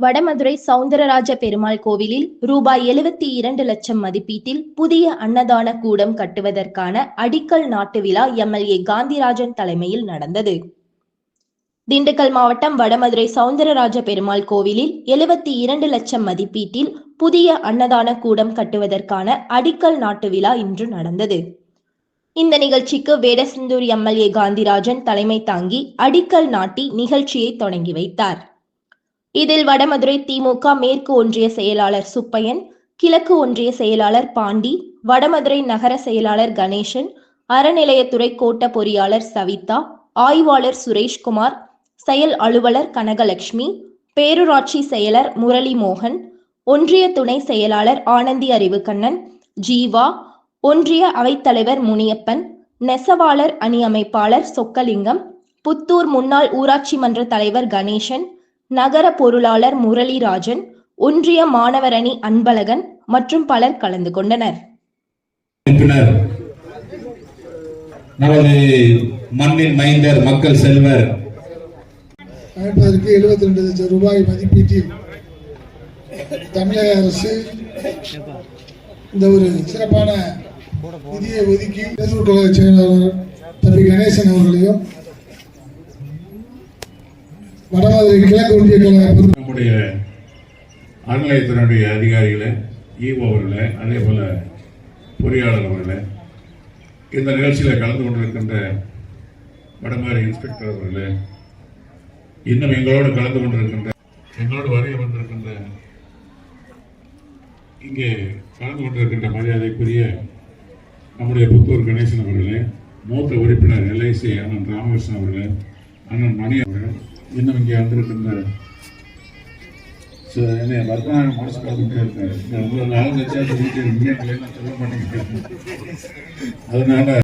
வடமதுரை சவுந்தரராஜ பெருமாள் கோவிலில் ரூபாய் எழுபத்தி இரண்டு லட்சம் மதிப்பீட்டில் புதிய அன்னதான கூடம் கட்டுவதற்கான அடிக்கல் நாட்டு விழா எம்எல்ஏ காந்திராஜன் தலைமையில் நடந்தது. திண்டுக்கல் மாவட்டம் வடமதுரை சவுந்தரராஜ பெருமாள் கோவிலில் எழுபத்தி இரண்டு லட்சம் மதிப்பீட்டில் புதிய அன்னதான கூடம் கட்டுவதற்கான அடிக்கல் நாட்டு விழா இன்று நடந்தது. இந்த நிகழ்ச்சிக்கு வேடசிந்தூர் எம்எல்ஏ காந்திராஜன் தலைமை தாங்கி அடிக்கல் நாட்டி நிகழ்ச்சியை தொடங்கி வைத்தார். இதில் வடமதுரை திமுக மேற்கு ஒன்றிய செயலாளர் சுப்பையன் கிழக்கு ஒன்றிய செயலாளர் பாண்டி வடமதுரை நகர செயலாளர் கணேசன் அறநிலையத்துறை கோட்ட பொறியாளர் சவிதா ஆய்வாளர் சுரேஷ்குமார் செயல் அலுவலர் கனகலட்சுமி பேரூராட்சி செயலர் முரளி மோகன் ஒன்றிய துணை செயலாளர் ஆனந்தி அறிவுக்கண்ணன் ஜீவா ஒன்றிய அவைத்தலைவர் முனியப்பன் நெசவாளர் அணி அமைப்பாளர் சொக்கலிங்கம் புத்தூர் முன்னாள் ஊராட்சி மன்ற தலைவர் கணேசன் நகர பொருளாளர் முரளிராஜன் ஒன்றிய மாணவர் அணி அன்பழகன் மற்றும் பலர் கலந்து கொண்டனர். நமது மண்ணின் மைந்தர் மக்கள் செல்வர். அமைப்பதற்கு 72 லட்சம் ரூபாய் மதிப்பீட்டில் தமிழக அரசு இந்த ஒரு சிறப்பான நிதியை ஒதுக்கி செயலாளர் தம்பி கணேசன் அவர்களையும் வடமாதிரி கிழக்கு ஒன்றிய கழக நம்முடைய அறநிலையத்தினுடைய அதிகாரிகளை ஈஓ அதே போல பொறியாளர் அவர்களை இந்த நிகழ்ச்சியில் கலந்து கொண்டிருக்கின்ற வடமாரி இன்ஸ்பெக்டர் அவர்களே இன்னும் எங்களோடு கலந்து கொண்டிருக்கின்ற எங்களோடு வரைய வந்திருக்கின்ற இங்கே கலந்து கொண்டிருக்கின்ற மரியாதைக்குரிய நம்முடைய புத்தூர் கணேசன் அவர்களே மூத்த உறுப்பினர் எல்ஐசி அண்ணன் ராமகிருஷ்ணன் அவர்களே அண்ணன் மணி அவர்கள் இன்னும் இங்கே வந்திருக்கின்ற சரி, என்ன ரத்னாக மனசு பார்த்துக்கிட்டே இருக்காரு. உங்களை நாலு லட்சம் சொல்லிட்டு இருக்கீங்க, சொல்ல அதனால